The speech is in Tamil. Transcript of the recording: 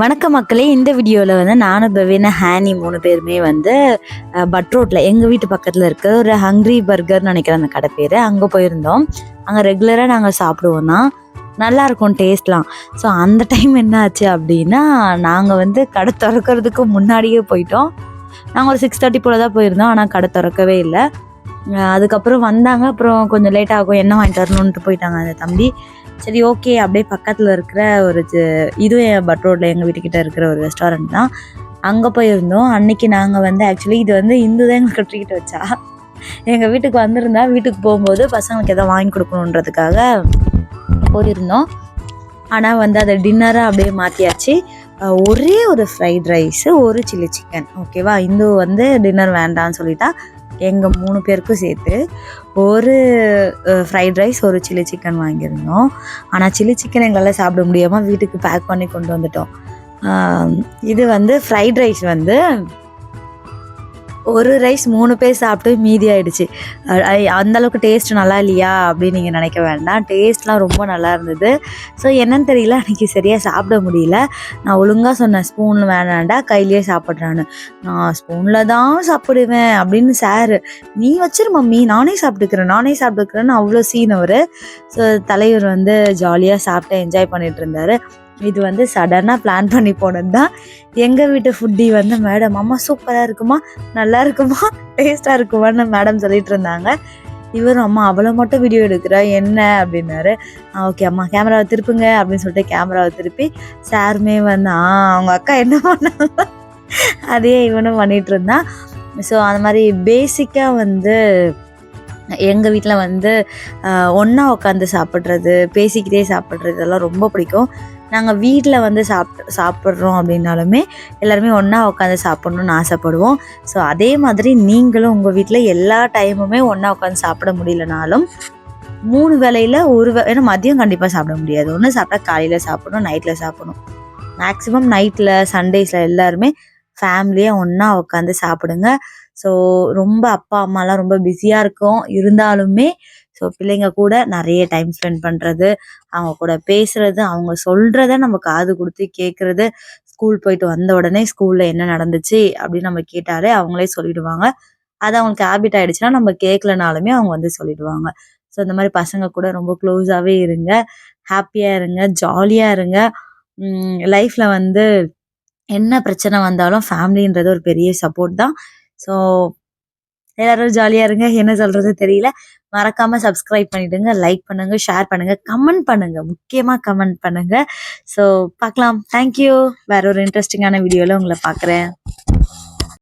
வணக்க மக்களே. இந்த வீடியோவில் வந்து நானும் பவின ஹேனி மூணு பேருமே வந்து பட் ரோட்டில் எங்கள் வீட்டு பக்கத்தில் இருக்க ஒரு ஹங்க்ரி பர்கர்னு நினைக்கிறேன் அந்த கடை பேர். அங்கே போயிருந்தோம். அங்கே ரெகுலராக நாங்கள் சாப்பிடுவோம் தான். நல்லா இருக்கும் டேஸ்ட்லாம் ஸோ அந்த டைம் என்ன ஆச்சு அப்படின்னா நாங்கள் வந்து கடை திறக்கிறதுக்கு முன்னாடியே போயிட்டோம். நாங்கள் ஒரு சிக்ஸ் தேர்ட்டி போல் தான் போயிருந்தோம். ஆனால் கடை திறக்கவே இல்லை. அதுக்கப்புறம் வந்தாங்க. அப்புறம் கொஞ்சம் லேட் ஆகும். என்ன வாங்கிட்டு வரணுன்ட்டு போயிட்டாங்க அந்த தம்பி. சரி ஓகே அப்படியே பக்கத்தில் இருக்கிற ஒரு இது இதுவும் பட் ரோட்டில் எங்கள் வீட்டுக்கிட்ட இருக்கிற ஒரு ரெஸ்டாரண்ட் தான். அங்கே போயிருந்தோம். அன்னைக்கு நாங்கள் வந்து ஆக்சுவலி இது வந்து இந்து தான் எங்களுக்கு ட்ரீட் வச்சா. எங்கள் வீட்டுக்கு வந்திருந்தா வீட்டுக்கு போகும்போது பசங்களுக்கு எதாவது வாங்கி கொடுக்கணுன்றதுக்காக போயிருந்தோம். ஆனால் வந்து அதை டின்னராக அப்படியே மாற்றியாச்சு ஒரே ஒரு ஃப்ரைட் ரைஸு ஒரு சில்லி சிக்கன் ஓகேவா இந்து வந்து டின்னர் வேண்டாம்னு சொல்லிட்டா. எங்கள் மூணு பேருக்கும் சேர்த்து ஒரு ஃப்ரைட் ரைஸ் ஒரு சில்லி சிக்கன் வாங்கியிருந்தோம். ஆனால் சில்லி சிக்கன் எங்களால் சாப்பிட முடியாமல் வீட்டுக்கு பேக் பண்ணி கொண்டு வந்துட்டோம். இது வந்து ஃப்ரைட் ரைஸ் வந்து ஒரு ரைஸ் மூணு பேர் சாப்பிட்டு மீதி ஆயிடுச்சு. அந்தளவுக்கு டேஸ்ட் நல்லா இல்லையா அப்படின்னு நீங்கள் நினைக்க வேண்டாம். டேஸ்ட்லாம் ரொம்ப நல்லா இருந்தது. ஸோ என்னன்னு தெரியல. அன்றைக்கி சரியாக சாப்பிட முடியல. நான் ஒழுங்காக சொன்னேன் ஸ்பூன் வேணாண்டா கையிலேயே சாப்பிட்றான்னு. நான் ஸ்பூனில் தான் சாப்பிடுவேன் அப்படின்னு சார் நீ வச்சிரு மம்மி நானே சாப்பிட்டுக்கிறேன் நானே சாப்பிட்டுக்கிறேன்னு அவ்வளோ சீன் அவர் ஸோ தலைவர் வந்து ஜாலியாக சாப்பிட்டு என்ஜாய் பண்ணிகிட்டு இருந்தார். இது வந்து சடனாக பிளான் பண்ணி போனது தான் எங்கள் வீட்டு ஃபுட்டி வந்து மேடம் அம்மா சூப்பராக இருக்குமா? நல்லா இருக்குமா? டேஸ்ட்டாக இருக்குமான்னு மேடம் சொல்லிட்டு இருந்தாங்க. இவரும் அம்மா அவ்வளோ மட்டும் வீடியோ எடுக்கிறா? என்ன? அப்படின்னாரு. ஓகே அம்மா கேமராவை திருப்புங்க அப்படின்னு சொல்லிட்டு கேமராவை திருப்பி சாருமே வந்து ஆ அவங்க அக்கா என்ன பண்ணாங்க? அதே இவனும் பண்ணிட்டு இருந்தான். ஸோ அந்த மாதிரி பேசிக்காக வந்து எங்கள் வீட்டில் வந்து ஒன்றா உட்காந்து சாப்பிட்றது பேசிக்கிட்டே சாப்பிட்றது இதெல்லாம் ரொம்ப பிடிக்கும். நாங்கள் வீட்டில் வந்து சாப்பிட்டு சாப்பிட்றோம் அப்படின்னாலுமே எல்லாருமே ஒன்றா உட்காந்து சாப்பிட்ணுன்னு ஆசைப்படுவோம். ஸோ அதே மாதிரி நீங்களும் உங்கள் வீட்டில் எல்லா டைமுமே ஒன்றா உட்காந்து சாப்பிட முடியலனாலும் மூணு வேளையில் ஒரு வே ஏன்னா மதியம் கண்டிப்பாக சாப்பிட முடியாது. ஒன்று சாப்பிட்டா காலையில் சாப்பிடணும் நைட்டில் சாப்பிடணும். மேக்ஸிமம் நைட்டில் சண்டேஸில் எல்லாருமே ஃபேமிலியாக ஒன்றா உட்காந்து சாப்பிடுங்க. ஸோ ரொம்ப அப்பா அம்மாலாம் ரொம்ப பிஸியாக இருக்கும். இருந்தாலுமே ஸோ பிள்ளைங்க கூட நிறைய டைம் ஸ்பெண்ட் பண்ணுறது அவங்க கூட பேசுறது அவங்க சொல்கிறத நம்ம காது கொடுத்து கேட்குறது ஸ்கூல் போயிட்டு வந்த உடனே ஸ்கூலில் என்ன நடந்துச்சு அப்படின்னு நம்ம கேட்டாலே அவங்களே சொல்லிடுவாங்க. அது அவங்களுக்கு ஹேபிட் ஆயிடுச்சுன்னா நம்ம கேட்கலனாலுமே அவங்க வந்து சொல்லிடுவாங்க. ஸோ இந்த மாதிரி பசங்க கூட ரொம்ப க்ளோஸாகவே இருங்க ஹாப்பியாக இருங்க ஜாலியாக இருங்க. லைஃப்பில் வந்து என்ன பிரச்சனை வந்தாலும் ஃபேமிலின்றது ஒரு பெரிய சப்போர்ட் தான். ஸோ எல்லாரும் ஜாலியாக இருங்க. என்ன சொல்கிறது தெரியல. மறக்காம சப்ஸ்கிரைப் பண்ணிடுங்க லைக் பண்ணுங்க ஷேர் பண்ணுங்க கமெண்ட் பண்ணுங்க. முக்கியமாக கமெண்ட் பண்ணுங்க. ஸோ பார்க்கலாம். தேங்க்யூ வேற ஒரு இன்ட்ரெஸ்டிங்கான வீடியோவில் உங்களை பார்க்குறேன்.